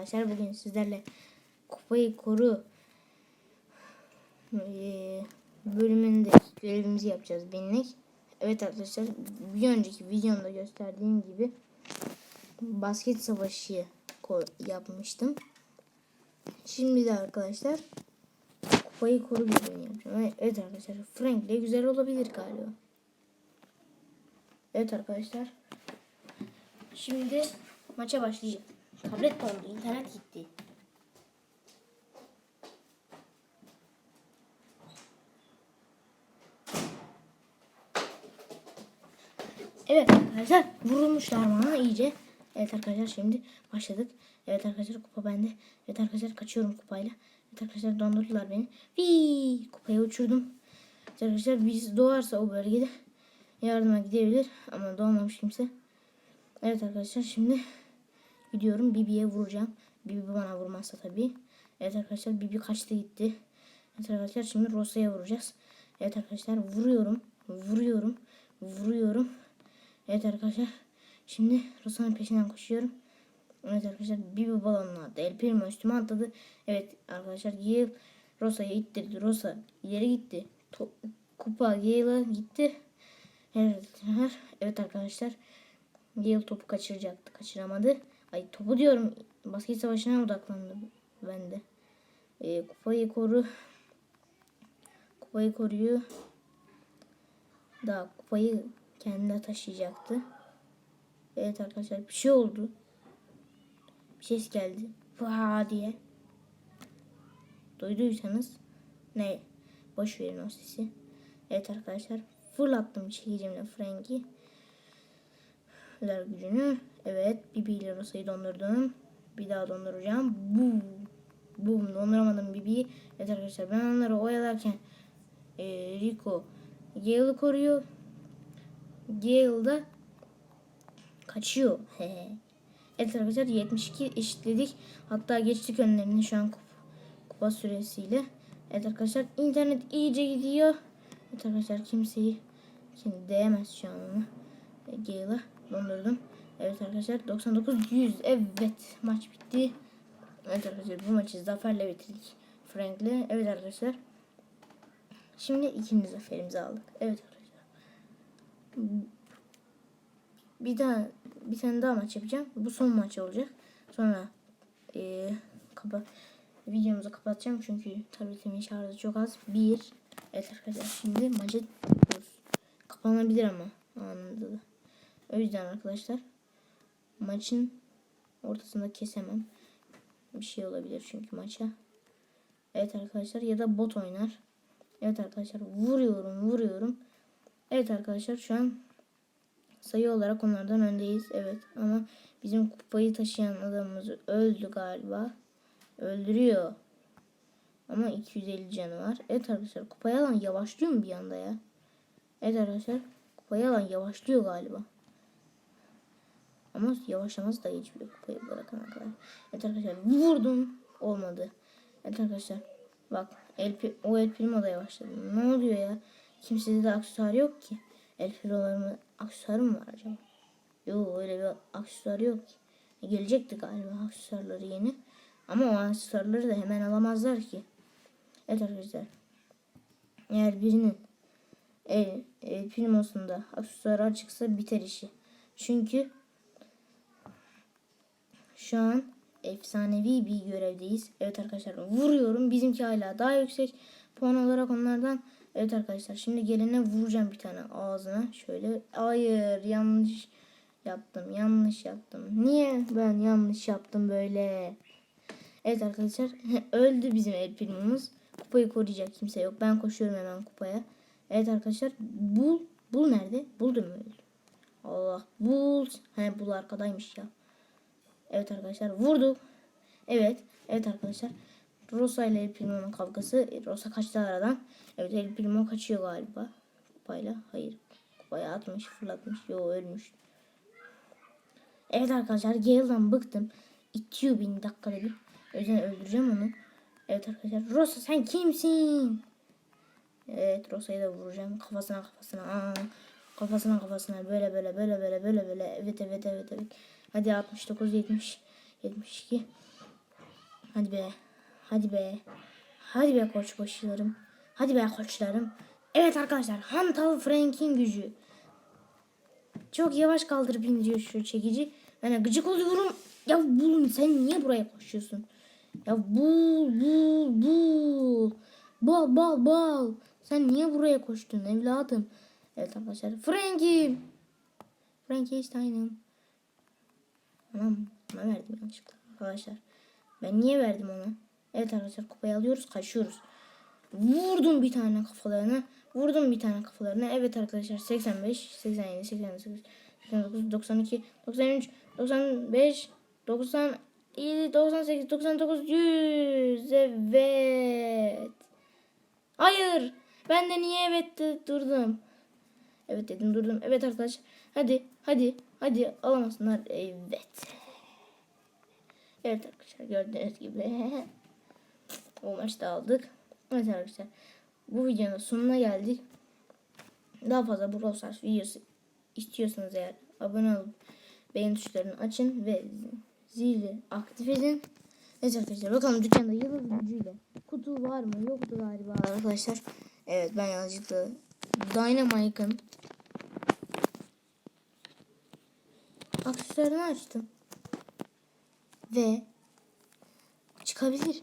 arkadaşlar. Bugün sizlerle kupayı koru eee, bölümünde görevimizi yapacağız binlik. Evet arkadaşlar bir önceki videomda gösterdiğim gibi basket savaşı yapmıştım. Şimdi de arkadaşlar kupayı koru bölümünü yapacağım. Evet, arkadaşlar Frank de güzel olabilir galiba. Evet arkadaşlar. Şimdi maça başlayacağız. Tablet dondu, internet gitti. Evet arkadaşlar vurulmuşlar bana iyice. Evet arkadaşlar şimdi başladık. Evet arkadaşlar kupa bende. Evet arkadaşlar kaçıyorum kupayla. Evet arkadaşlar dondurdular beni. Vii kupayı uçurdum. Evet arkadaşlar birisi doğarsa o bölgede yardıma gidebilir ama doğmamış kimse. Evet arkadaşlar şimdi gidiyorum Bibi'ye vuracağım. Bibi bana vurmazsa tabii. Evet arkadaşlar Bibi kaçtı gitti. Evet arkadaşlar şimdi Rosa'ya vuracağız. Evet arkadaşlar vuruyorum. Vuruyorum. Vuruyorum. Evet arkadaşlar. Şimdi Rosa'nın peşinden koşuyorum. Evet arkadaşlar Bibi balonunu attı. El Primo üstüme atladı. Evet arkadaşlar Gale Rosa'yı ittirdi. Rosa ileri gitti. To- Kupa Gale'a gitti. Evet, evet arkadaşlar. Gale topu kaçıracaktı. Kaçıramadı. Ay topu diyorum. Basket savaşına odaklandım ben de. Ee, kupayı koru. Kupayı koruyor. Daha kupayı kendine taşıyacaktı. Evet arkadaşlar bir şey oldu. Bir ses geldi. Vaa diye. Duyduysanız ne? Boş verin o sesi. Evet arkadaşlar fırlattım çekicimle Frank'i. Ver gücünü. Evet Bibi ile Rosa'yı dondurdum. Bir daha donduracağım. Boom. Boom donduramadım Bibi'yi. Evet arkadaşlar ben onları oyalarken e, Rico Gale'ı koruyor. Gale da kaçıyor. evet arkadaşlar 72 eşitledik. Hatta geçtik önlerini şu an kupa, süresiyle. Evet arkadaşlar internet iyice gidiyor. Evet arkadaşlar kimseyi kim değemez şu an ona. Gale'a dondurdum. Evet arkadaşlar 99 100 evet maç bitti. Evet arkadaşlar bu maçı zaferle bitirdik Frank'le. Evet arkadaşlar. Şimdi ikinci zaferimizi aldık. Evet arkadaşlar. Bir daha bir tane daha maç yapacağım. Bu son maç olacak. Sonra e, kapa videomuzu kapatacağım çünkü tabletimin şarjı çok az. Bir. Evet arkadaşlar şimdi gidiyoruz. Kapanabilir ama anında da. O yüzden arkadaşlar maçın ortasında kesemem. Bir şey olabilir çünkü maça. Evet arkadaşlar ya da bot oynar. Evet arkadaşlar vuruyorum vuruyorum. Evet arkadaşlar şu an sayı olarak onlardan öndeyiz. Evet ama bizim kupayı taşıyan adamımız öldü galiba. Öldürüyor. Ama 250 canı var. Evet arkadaşlar kupayı alan yavaşlıyor mu bir anda ya? Evet arkadaşlar kupayı alan yavaşlıyor galiba. Ama yavaşlamaz da hiçbir kupayı bırakana kadar. Evet arkadaşlar vurdum. Olmadı. Evet arkadaşlar. Bak el, o El Primo da yavaşladı. Ne oluyor ya? Kimsede de aksesuar yok ki. El Primo'ların aksesuarı mı var acaba? Yok öyle bir aksesuar yok ki. E, gelecekti galiba aksesuarları yeni. Ama o aksesuarları da hemen alamazlar ki. Evet arkadaşlar. Eğer birinin el, el Primo'sunda aksesuarı açıksa biter işi. Çünkü şu an efsanevi bir görevdeyiz. Evet arkadaşlar vuruyorum. Bizimki hala daha yüksek puan olarak onlardan. Evet arkadaşlar şimdi gelene vuracağım bir tane ağzına. Şöyle hayır yanlış yaptım. Yanlış yaptım. Niye ben yanlış yaptım böyle? Evet arkadaşlar öldü bizim el filmimiz. Kupayı koruyacak kimse yok. Ben koşuyorum hemen kupaya. Evet arkadaşlar bul bul nerede? Buldum öldü. Allah bul. He bul arkadaymış ya. Evet arkadaşlar vurduk. Evet. Evet arkadaşlar. Rosa ile El Primo'nun kavgası. Rosa kaçtı aradan. Evet El Primo kaçıyor galiba. Kupayla. Hayır. Kupaya atmış fırlatmış. Yo ölmüş. Evet arkadaşlar Gale'dan bıktım. İtiyor beni dakikada bir. O öldüreceğim onu. Evet arkadaşlar. Rosa sen kimsin? Evet Rosa'yı da vuracağım. Kafasına kafasına. Aa, kafasına kafasına. Böyle böyle böyle böyle böyle böyle. Evet evet evet evet. Hadi 69 70 72. Hadi be. Hadi be. Hadi be koç başlarım. Hadi be koçlarım. Evet arkadaşlar. Hantal Frank'in gücü. Çok yavaş kaldırıp indiriyor şu çekici. Ben gıcık oluyorum. Ya bulun sen niye buraya koşuyorsun? Ya bul bul bul. Bal bal bal. Sen niye buraya koştun evladım? Evet arkadaşlar. Frankie. Frankenstein'ım. Anam ona verdim yanlışlıkla arkadaşlar. Ben niye verdim ona? Evet arkadaşlar kupayı alıyoruz kaçıyoruz. Vurdum bir tane kafalarına. Vurdum bir tane kafalarına. Evet arkadaşlar 85, 87, 88, 89, 92, 93, 95, 97, 98, 99, 100. Evet. Hayır. Ben de niye evet de durdum. Evet dedim durdum. Evet arkadaşlar. Hadi hadi hadi alamasınlar. Evet. Evet arkadaşlar gördüğünüz gibi. o maçta aldık. Evet arkadaşlar. Bu videonun sonuna geldik. Daha fazla Brawl Stars videosu istiyorsanız eğer abone olup beğen tuşlarını açın ve zili aktif edin. Evet arkadaşlar bakalım dükkanda yıldız gücüyle kutu var mı yoktu galiba arkadaşlar. Evet ben yanlışlıkla Dynamite'ın aksesuarını açtım. Ve çıkabilir.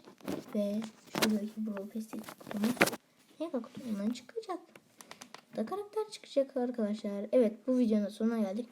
Ve şuradaki Brawl Pass'teki kutumuz mega kutumundan çıkacak. Da karakter çıkacak arkadaşlar. Evet bu videonun sonuna geldik.